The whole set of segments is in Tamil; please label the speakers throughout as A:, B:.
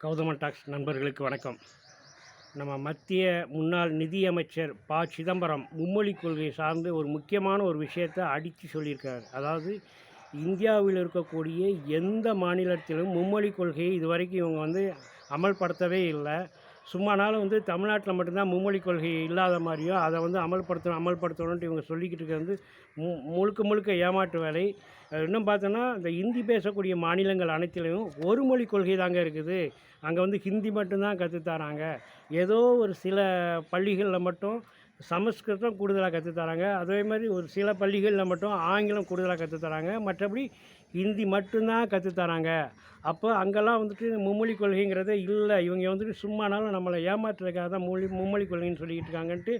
A: கௌதமன் டாக்ஸ் நண்பர்களுக்கு வணக்கம். நம்ம மத்திய முன்னாள் நிதியமைச்சர் ப. சிதம்பரம் மும்மொழி கொள்கை சார்ந்து ஒரு முக்கியமான ஒரு விஷயத்தை அடித்து சொல்லியிருக்கார். அதாவது இந்தியாவில் இருக்கக்கூடிய எந்த மாநிலத்திலும் மும்மொழி கொள்கையை இதுவரைக்கும் இவங்க வந்து அமல்படுத்தவே இல்லை. சும்மானாலும் வந்து தமிழ்நாட்டில் மட்டும்தான் மும்மொழி கொள்கை இல்லாத மாதிரியும் அதை வந்து அமல்படுத்தணும் அமல்படுத்தணுன்ட்டு இவங்க சொல்லிக்கிட்டு இருக்கிறது வந்து மு முழுக்க முழுக்க ஏமாற்று வேலை. இன்னும் பார்த்தோன்னா இந்த ஹிந்தி பேசக்கூடிய மாநிலங்கள் அனைத்திலையும் ஒரு மொழி கொள்கை தாங்க இருக்குது. அங்கே வந்து ஹிந்தி மட்டும்தான் கற்றுத் தராங்க ஏதோ ஒரு சில பள்ளிகளில் மட்டும் சமஸ்கிருதம் கூடுதலாக கற்றுத் தராங்க அதே மாதிரி ஒரு சில பள்ளிகளில் மட்டும் ஆங்கிலம் கூடுதலாக கற்றுத் தராங்க மற்றபடி ஹிந்தி மட்டும்தான் கற்றுத் தராங்க அப்போ அங்கெல்லாம் வந்துட்டு மும்மொழி கொள்கைங்கிறதே இல்லை. இவங்க வந்துட்டு சும்மானாலும் நம்மளை ஏமாற்றுறதுக்காக தான் மொழி மும்மொழி கொள்கைன்னு சொல்லிக்கிட்டு இருக்காங்கன்ட்டு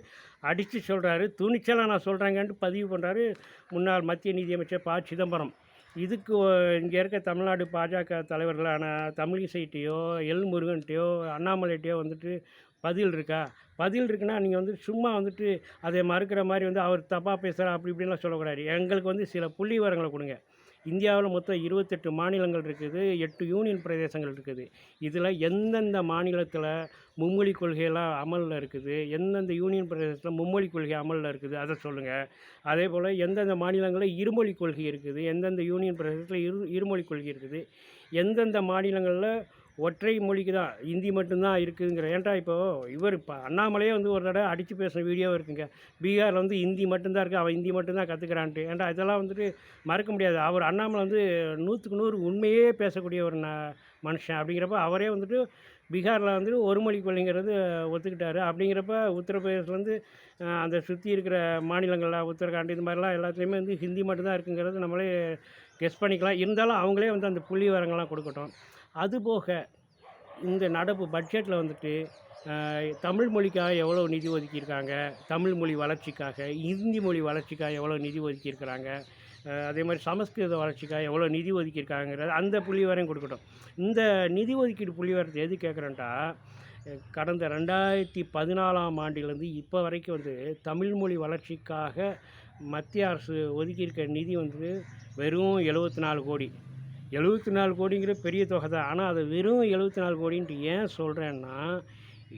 A: அடித்து சொல்கிறாரு துணிச்சலாக நான் சொல்கிறேங்கன்ட்டு பதிவு பண்ணுறாரு முன்னாள் மத்திய நிதியமைச்சர் ப. சிதம்பரம். இதுக்கு இங்கே இருக்க தமிழ்நாடு பாஜக தலைவர்களான தமிழிசைட்டையோ எல். முருகன்ட்டையோ அண்ணாமலைட்டையோ வந்துட்டு பதில் இருக்கா? பதில் இருக்குன்னா நீங்கள் வந்து சும்மா வந்துட்டு அதை மறுக்கிற மாதிரி வந்து அவர் தப்பாக பேசுகிறார் அப்படி இப்படின்லாம் சொல்லக்கூடாது. எங்களுக்கு வந்து சில புள்ளி விவரங்களை கொடுங்க. இந்தியாவில் மொத்தம் இருபத்தெட்டு மாநிலங்கள் இருக்குது எட்டு யூனியன் பிரதேசங்கள் இருக்குது. இதில் எந்தெந்த மாநிலத்தில் மும்மொழி கொள்கையெல்லாம் அமலில் இருக்குது எந்தெந்த யூனியன் பிரதேசத்தில் மும்மொழி கொள்கை அமலில் இருக்குது அதை சொல்லுங்கள் அதே போல் எந்தெந்த மாநிலங்களில் இருமொழி கொள்கை இருக்குது எந்தெந்த யூனியன் பிரதேசத்தில் இரு இருமொழி கொள்கை இருக்குது எந்தெந்த மாநிலங்களில் ஒற்றை மொழிக்கு தான் ஹிந்தி மட்டும்தான் இருக்குதுங்கிற ஏன்டா இப்போது இவர் இப்போ அண்ணாமலையே வந்து ஒரு தடவை அடித்து பேசுகிற வீடியோ இருக்குங்க. பீகாரில் வந்து ஹிந்தி மட்டும்தான் இருக்குது அவன் ஹிந்தி மட்டும்தான் கற்றுக்கிறான்ட்டு ஏன்டா இதெல்லாம் வந்துட்டு மறக்க முடியாது. அவர் அண்ணாமலை வந்து நூற்றுக்கு நூறு உண்மையே பேசக்கூடிய ஒரு ந மனுஷன் அப்படிங்கிறப்ப அவரே வந்துட்டு பீகாரில் வந்து ஒரு மொழி கொள்ளைங்கிறது ஒத்துக்கிட்டாரு. அப்படிங்கிறப்ப உத்தரப்பிரதேசிலேருந்து அந்த சுற்றி இருக்கிற மாநிலங்களில் உத்தரகாண்ட் இது மாதிரிலாம் எல்லாத்துலேயுமே வந்து ஹிந்தி மட்டும்தான் இருக்குங்கிறது நம்மளே கெஸ் பண்ணிக்கலாம். இருந்தாலும் அவங்களே வந்து அந்த புள்ளி விவரங்கள்லாம் கொடுக்கட்டும். அதுபோக இந்த நடப்பு பட்ஜெட்டில் வந்துட்டு தமிழ் மொழிக்காக எவ்வளோ நிதி ஒதுக்கியிருக்காங்க? தமிழ் மொழி வளர்ச்சிக்காக இந்தி மொழி வளர்ச்சிக்காக எவ்வளோ நிதி ஒதுக்கியிருக்கிறாங்க? அதே மாதிரி சமஸ்கிருத வளர்ச்சிக்காக எவ்வளோ நிதி ஒதுக்கியிருக்காங்கிறது அந்த புள்ளி கொடுக்கட்டும். இந்த நிதி ஒதுக்கீடு புள்ளிவரத்தை எது கேட்குறேன்ட்டா கடந்த ரெண்டாயிரத்தி பதினாலாம் ஆண்டிலேருந்து இப்போ வரைக்கும் வந்து தமிழ் மொழி வளர்ச்சிக்காக மத்திய அரசு ஒதுக்கியிருக்க நிதி வந்து வெறும் எழுபத்தி நாலு கோடி. எழுபத்தி நாலு கோடிங்கிற பெரிய தொகை தான். ஆனால் அது வெறும் எழுபத்தி நாலு கோடின்ட்டு ஏன் சொல்கிறேன்னா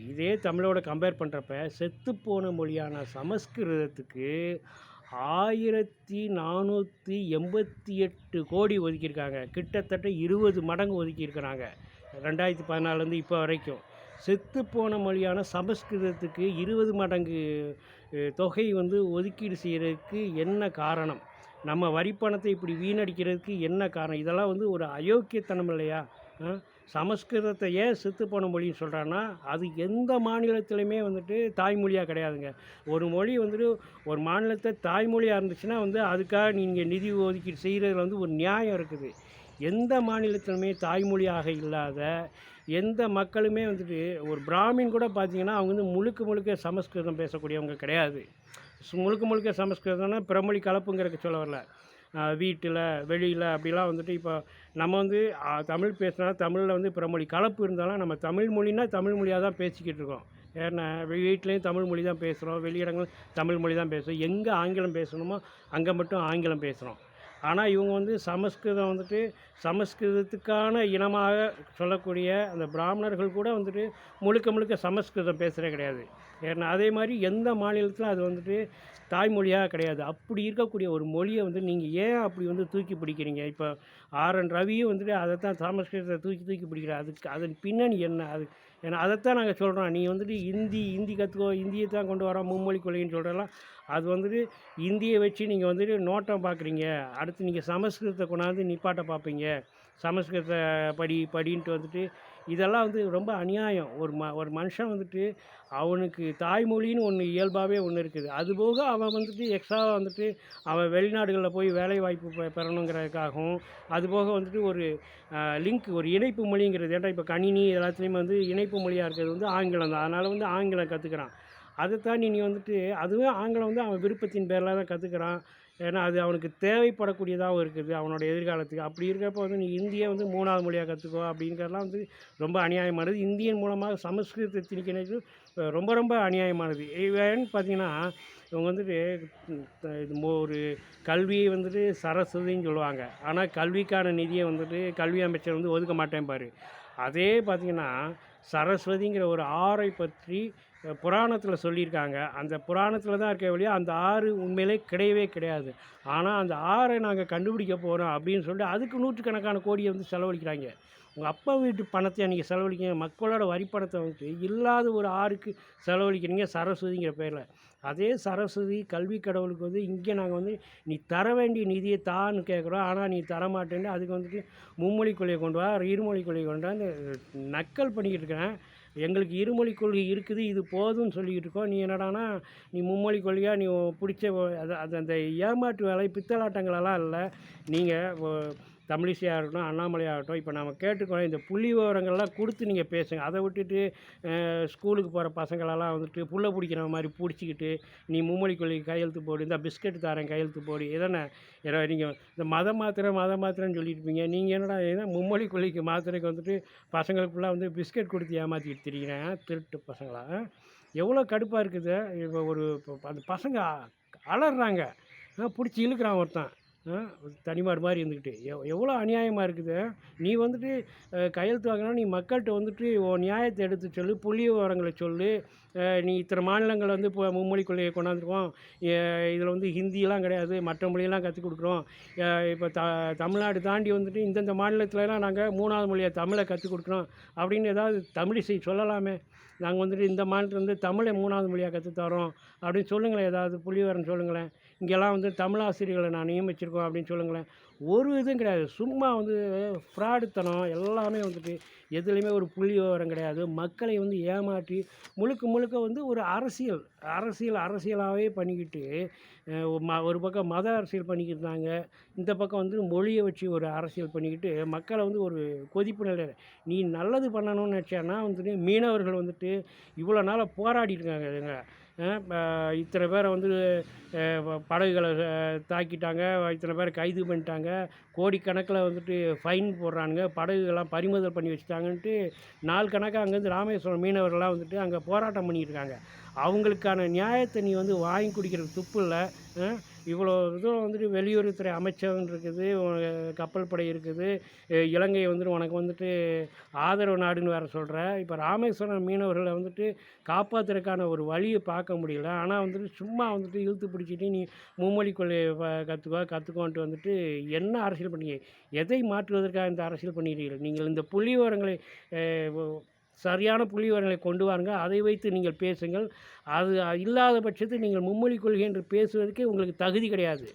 A: இதே தமிழோட கம்பேர் பண்ணுறப்ப செத்துப்போன மொழியான சமஸ்கிருதத்துக்கு ஆயிரத்தி நானூற்றி எண்பத்தி எட்டு கோடி ஒதுக்கியிருக்காங்க. கிட்டத்தட்ட இருபது மடங்கு ஒதுக்கியிருக்கிறாங்க. ரெண்டாயிரத்தி பதினாலேருந்து இப்போ வரைக்கும். செத்து போன மொழியான சமஸ்கிருதத்துக்கு இருபது மடங்கு தொகை வந்து ஒதுக்கீடு செய்கிறதுக்கு என்ன காரணம்? நம்ம வரிப்பணத்தை இப்படி வீணடிக்கிறதுக்கு என்ன காரணம்? இதெல்லாம் வந்து ஒரு அயோக்கியத்தனம் இல்லையா? சமஸ்கிருதத்தை ஏன் செத்துப்போன மொழின்னு சொல்கிறான்னா அது எந்த மாநிலத்திலையுமே வந்துட்டு தாய்மொழியாக கிடையாதுங்க. ஒரு மொழி வந்துட்டு ஒரு மாநிலத்தை தாய்மொழியாக இருந்துச்சுன்னா வந்து அதுக்காக நீங்கள் நிதி ஒதுக்கீடு செய்கிறதுல வந்து ஒரு நியாயம் இருக்குது. எந்த மாநிலத்திலுமே தாய்மொழியாக இல்லாத எந்த மக்களுமே வந்துட்டு ஒரு பிராமின் கூட பார்த்தீங்கன்னா அவங்க வந்து முழுக்க முழுக்க சமஸ்கிருதம் பேசக்கூடியவங்க கிடையாது. முழுக்க முழுக்க சமஸ்கிருதம்னா பிறமொழி கலப்புங்கிறதுக்கு சொல்ல வரல. வீட்டில் வெளியில் அப்படிலாம் வந்துட்டு இப்போ நம்ம வந்து தமிழ் பேசினா தமிழில் வந்து பிறமொழி கலப்பு இருந்தாலும் நம்ம தமிழ் மொழினா தமிழ் மொழியாக தான் பேசிக்கிட்டு இருக்கோம். ஏன்னா வீட்லேயும் தமிழ் மொழி தான் பேசுகிறோம் வெளியிடங்களும் தமிழ் மொழி தான் பேசுகிறோம் எங்கே ஆங்கிலம் பேசணுமோ அங்கே மட்டும் ஆங்கிலம் பேசுகிறோம் ஆனால் இவங்க வந்து சமஸ்கிருதம் வந்துட்டு சமஸ்கிருதத்துக்கான இனமாக சொல்லக்கூடிய அந்த பிராமணர்கள் கூட வந்துட்டு முழுக்க முழுக்க சமஸ்கிருதம் பேசுகிறே கிடையாது. ஏன்னா அதே மாதிரி எந்த மாநிலத்தில் அது வந்துட்டு தாய்மொழியாக கிடையாது. அப்படி இருக்கக்கூடிய ஒரு மொழியை வந்து நீங்கள் ஏன் அப்படி வந்து தூக்கி பிடிக்கிறீங்க? இப்போ ஆர் என் ரவியும் வந்துட்டு அதை தான் சமஸ்கிருதத்தை தூக்கி தூக்கி பிடிக்கிறார். அதுக்கு அதன் பின்னணி என்ன? அது ஏன்னா அதைத்தான் நாங்கள் சொல்கிறோம் நீ வந்துட்டு இந்தி ஹிந்தி கற்றுக்கோ இந்தியை தான் கொண்டு வரோம் மும்மொழி கொள்கைன்னு சொல்கிறலாம் அது வந்துட்டு இந்தியை வச்சு நீங்கள் வந்துட்டு நோட்டம் பார்க்குறீங்க அடுத்து நீங்கள் சமஸ்கிருதத்தை கொண்டாந்து நிப்பாட்ட பார்ப்பீங்க சமஸ்கிருத படி படின்ட்டு வந்துட்டு இதெல்லாம் வந்து ரொம்ப அநியாயம். ஒரு ம ஒரு மனுஷன் வந்துட்டு அவனுக்கு தாய்மொழின்னு ஒன்று இயல்பாகவே ஒன்று இருக்குது. அதுபோக அவன் வந்துட்டு எக்ஸ்ட்ராவாக வந்துட்டு அவன் வெளிநாடுகளில் போய் வேலை வாய்ப்பு பெ பெறணுங்கிறதுக்காகவும் அதுபோக வந்துட்டு ஒரு லிங்க் ஒரு இணைப்பு மொழிங்கிறது. ஏன்டா இப்போ கணினி எல்லாத்துலேயுமே வந்து இணை இணைப்பு மொழியாக இருக்கிறது வந்து ஆங்கிலம் தான். அதனால் வந்து ஆங்கிலம் கற்றுக்குறான் அதை தாண்டி நீ வந்துட்டு அதுவே ஆங்கிலம் வந்து அவன் விருப்பத்தின் பேரில் தான் கற்றுக்கிறான் ஏன்னா அது அவனுக்கு தேவைப்படக்கூடியதாகவும் இருக்குது அவனோட எதிர்காலத்துக்கு. அப்படி இருக்கிறப்ப வந்து நீ இந்தியை வந்து மூணாவது மொழியாக கற்றுக்கோ அப்படிங்கிறதெல்லாம் வந்து ரொம்ப அநியாயமானது. இந்தியன் மூலமாக சமஸ்கிருதத்தை திணிக்கிறது ரொம்ப ரொம்ப அநியாயமானது. ஏன்னு பார்த்தீங்கன்னா இவங்க வந்துட்டு இது மோ- ஒரு கல்வியை வந்துட்டு சரஸ்வதின்னு சொல்லுவாங்க. ஆனால் கல்விக்கான நிதியை வந்துட்டு கல்வி அமைச்சர் வந்து ஒதுக்க மாட்டேன் பாரு. அதே பார்த்தீங்கன்னா சரஸ்வதிங்கிற ஒரு ஆறை பற்றி புராணத்தில் சொல்லியிருக்காங்க. அந்த புராணத்தில் தான் இருக்க வழியா அந்த ஆறு உண்மையிலே கிடையவே கிடையாது. ஆனால் அந்த ஆறை நாங்கள் கண்டுபிடிக்க போகிறோம் அப்படின்னு சொல்லிட்டு அதுக்கு நூற்றுக்கணக்கான கோடியை வந்து செலவழிக்கிறாங்க. உங்கள் அப்பா வீட்டு பணத்தை நீங்கள் செலவழிக்கிறீங்க மக்களோட வரி பணத்தை வந்து இல்லாத ஒரு ஆறுக்கு செலவழிக்கிறீங்க சரஸ்வதிங்கிற பேரில். அதே சரஸ்வதி கல்வி கடவுளுக்கு வந்து இங்கே நாங்கள் வந்து நீ தர வேண்டிய நிதியை தான்னு கேட்குறோம் ஆனால் நீ தர மாட்டேன்னு அதுக்கு வந்துட்டு மும்மொழி கொள்கையை கொண்டு வா இருமொழி கொள்கையை கொண்டு வா நக்கல் பண்ணிக்கிட்டு இருக்கிறேன் எங்களுக்கு இருமொழி கொள்கை இருக்குது இது போதும்னு சொல்லிக்கிட்டு இருக்கோம் நீ என்னடானா நீ மும்மொழி கொள்கையாக நீ பிடிச்ச அது அது அந்த ஏமாற்று வேலை பித்தலாட்டங்களெல்லாம் இல்லை. நீங்கள் தமிழிசையாக இருக்கட்டும் அண்ணாமலையாக இப்போ நம்ம கேட்டுக்கிறோம் இந்த புள்ளி விவரங்கள்லாம் கொடுத்து நீங்கள் பேசுங்க. அதை விட்டுட்டு ஸ்கூலுக்கு போகிற பசங்களெல்லாம் வந்துட்டு புள்ள பிடிக்கிற மாதிரி பிடிச்சிக்கிட்டு நீ மும்மொழி கொள்கை கையெழுத்து போடு இந்த பிஸ்கட் தரேன் கையெழுத்து போடு இதானே? நீங்கள் இந்த மதம் மாத்திரை மதம் மாத்திரைன்னு சொல்லியிருப்பீங்க. இருப்பீங்க நீங்கள் என்னடா ஏன்னா மும்மொழி கொள்கைக்கு மாத்திரைக்கு வந்துட்டு பசங்களுக்குலாம் வந்து பிஸ்கட் கொடுத்து ஏமாற்றிட்டு திரிகிறேன் திருட்டு பசங்களா? எவ்வளோ கடுப்பாக இருக்குது. இப்போ ஒரு இப்போ அந்த பசங்க அலறாங்க. பிடிச்சி இழுக்கிறான் ஒருத்தன். தனிமாடு மாதிரி இருந்துக்கிட்டு. எவ் எவ்வளோ அநியாயமாக இருக்குது. நீ வந்துட்டு கையெழுத்து வாங்கினா நீ மக்கள்கிட்ட வந்துட்டு உன் நியாயத்தை எடுத்து சொல்லு புள்ளி விவரங்களை சொல்லு. நீ இத்தனை மாநிலங்கள் வந்து இப்போ மும்மொழி கொள்கையை கொண்டாந்துருக்கோம். இதில் வந்து ஹிந்தியெல்லாம் கிடையாது. மற்ற மொழியெல்லாம் கற்றுக் கொடுக்குறோம். இப்போ த தமிழ்நாடு தாண்டி வந்துட்டு இந்தந்த மாநிலத்திலலாம் நாங்கள் மூணாவது மொழியை தமிழை கற்றுக் கொடுக்குறோம். அப்படின்னு ஏதாவது தமிழிசை சொல்லலாமே. நாங்கள் வந்துட்டு இந்த மாநிலத்தில் வந்து தமிழை மூணாவது மொழியாக கற்றுத் தரோம். அப்படின்னு சொல்லுங்களேன் ஏதாவது புள்ளிவரம் சொல்லுங்களேன். இங்கெல்லாம் வந்து தமிழாசிரியர்களை நான் நியமிச்சிருக்கோம் அப்படின்னு சொல்லுங்களேன். ஒரு இதுவும் கிடையாது. சும்மா வந்து ஃப்ராடுத்தனம் எல்லாமே வந்துட்டு எதுலேயுமே ஒரு புள்ளி விவரம் கிடையாது. மக்களை வந்து ஏமாற்றி முழுக்க முழுக்க வந்து ஒரு அரசியல் அரசியல் அரசியலாகவே பண்ணிக்கிட்டு ஒரு ம ஒரு பக்கம் மத அரசியல் பண்ணிக்கிட்டு இருந்தாங்க. இந்த பக்கம் வந்து மொழியை வச்சு ஒரு அரசியல் பண்ணிக்கிட்டு மக்களை வந்து ஒரு கொதிப்பு நிலையில் நீ நல்லது பண்ணணும்னு நினச்சேன்னா வந்துட்டு மீனவர்கள் வந்துட்டு இவ்வளோ நாளாக போராடிட்டு இருக்காங்க இத்தனை பேரை வந்து படகுகளை தாக்கிட்டாங்க இத்தனை பேரை கைது பண்ணிட்டாங்க. கோடிக்கணக்கில் வந்துட்டு ஃபைன் போடுறானுங்க. படகுகள்லாம் பறிமுதல் பண்ணி வச்சுட்டாங்கன்ட்டு நாள் கணக்காக அங்கேருந்து ராமேஸ்வரம் மீனவர்கள்லாம் வந்துட்டு அங்கே போராட்டம் பண்ணிட்டு இருக்காங்க அவங்களுக்கான நியாயத்தை நீ வந்து வாங்கி குடிக்கிற துப்பு இல்லை இவ்வளோ இதுவும் வந்துட்டு வெளியுறவுத்துறை அமைச்சகம் இருக்குது கப்பல் படை இருக்குது இலங்கை வந்துட்டு உனக்கு வந்துட்டு ஆதரவு நாடுன்னு வேறு சொல்கிற இப்போ ராமேஸ்வரம் மீனவர்களை வந்துட்டு காப்பாற்றுறதுக்கான ஒரு வழியை பார்க்க முடியல. ஆனால் வந்துட்டு சும்மா வந்துட்டு இழுத்து பிடிச்சிட்டு நீ மும்மொழி கொள்ளையை கற்றுக்கோ கற்றுக்கோன்ட்டு வந்துட்டு என்ன அரசியல் பண்ணீங்க? எதை மாற்றுவதற்காக இந்த அரசியல் பண்ணிடுறீர்கள் நீங்கள் இந்த புள்ளிவரங்களை சரியான புள்ளி விவரங்களை கொண்டு வாருங்கள் அதை வைத்து நீங்கள் பேசுங்கள். அது இல்லாத பட்சத்தில் நீங்கள் மும்மொழி கொள்கை என்று பேசுவதற்கே உங்களுக்கு தகுதி கிடையாது.